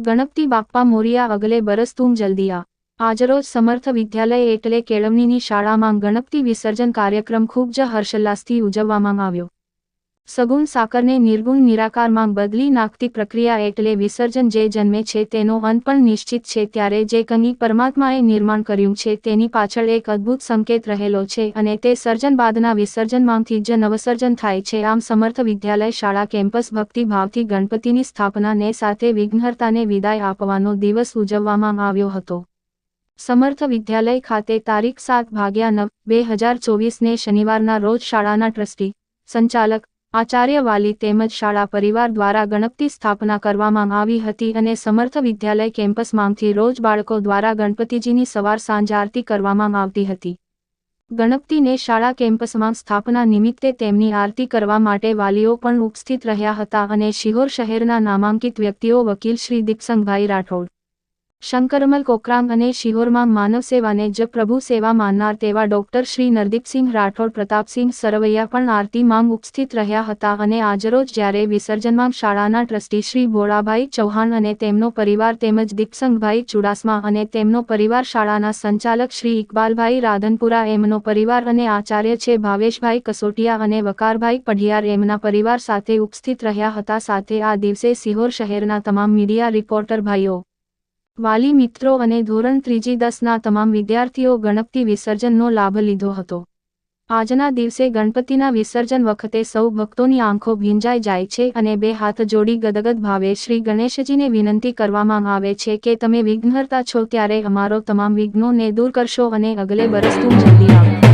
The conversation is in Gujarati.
ગણપતિ બાપ્પા મોરિયા અગલે બરસ તું જલ્દીયા. આજરોજ સમર્થ વિદ્યાલય એટલે કેળવણીની શાળામાં ગણપતિ વિસર્જન કાર્યક્રમ ખૂબ જ હર્ષોલ્લાસથી ઉજવવામાં આવ્યો. સગુણ સાકરને નિર્ગુણ નિરાકારમાં બદલી નાખતી પ્રક્રિયા એટલે વિસર્જન જે જન્મે છે તેનો અંત પણ નિશ્ચિત છે ત્યારે જે કંઈ પરમાત્માએ નિર્માણ કર્યું છે તેની પાછળ એક અદ્ભુત સંકેત રહેલો છે અને તે સર્જન બાદના વિસર્જનમાંથી જ નવસર્જન થાય છે. આમ સમર્થ વિદ્યાલય શાળા કેમ્પસ ભક્તિભાવથી ગણપતિની સ્થાપનાને સાથે વિઘ્નહર્તાને વિદાય આપવાનો દિવસ ઉજવવામાં આવ્યો હતો. સમર્થ વિદ્યાલય ખાતે તારીખ સાત ભાગ્યા નવ, બે હજાર ચોવીસને શનિવારના રોજ શાળાના ટ્રસ્ટી સંચાલક આચાર્ય વાલી તેમજ શાળા પરિવાર દ્વારા ગણપતિ સ્થાપના કરવામાં આવી હતી અને સમર્થ વિદ્યાલય કેમ્પસમાંથી રોજ બાળકો દ્વારા ગણપતિજીની સવાર સાંજ આરતી કરવામાં આવતી હતી. ગણપતિને શાળા કેમ્પસમાં સ્થાપના નિમિત્તે તેમની આરતી કરવા માટે વાલીઓ પણ ઉપસ્થિત રહ્યા હતા અને શિહોર શહેરના નામાંકિત વ્યક્તિઓ વકીલ શ્રી દીપસંગભાઈ રાઠોડ શંકરમલ કોકરામ અને શિહોરમાં માનવ સેવાને જ પ્રભુ સેવા માનનાર તેવા ડોક્ટર શ્રી નરદીપસિંહ રાઠોડ પ્રતાપસિંહ સરવૈયા પણ આરતીમાં ઉપસ્થિત રહ્યા હતા અને આજરોજ જ્યારે વિસર્જનમાં શાળાના ટ્રસ્ટી શ્રી ભોળાભાઈ ચૌહાણ અને તેમનો પરિવાર તેમજ દીપસંગભાઈ ચુડાસમા અને તેમનો પરિવાર શાળાના સંચાલક શ્રી ઇકબાલભાઈ રાધનપુરા, એમનો પરિવાર અને આચાર્ય છે ભાવેશભાઈ કસોટિયા અને વકારભાઈ પઢિયાર એમના પરિવાર સાથે ઉપસ્થિત રહ્યા હતા. સાથે આ દિવસે સિહોર શહેરના તમામ મીડિયા રિપોર્ટર ભાઈઓ વાલી મિત્રો અને ધોરણ ત્રીજી દસના તમામ વિદ્યાર્થીઓ ગણપતિ વિસર્જનનો લાભ લીધો હતો. આજના દિવસે ગણપતિના વિસર્જન વખતે સૌ ભક્તોની આંખો ભીંજાઈ જાય છે અને બે હાથ જોડી ગદગદ ભાવે શ્રી ગણેશજીને વિનંતી કરવામાં આવે છે કે તમે વિઘ્નહર્તા છો ત્યારે અમારો તમામ વિઘ્નોને દૂર કરશો અને અગલે બરસતું જલ્દી આવો.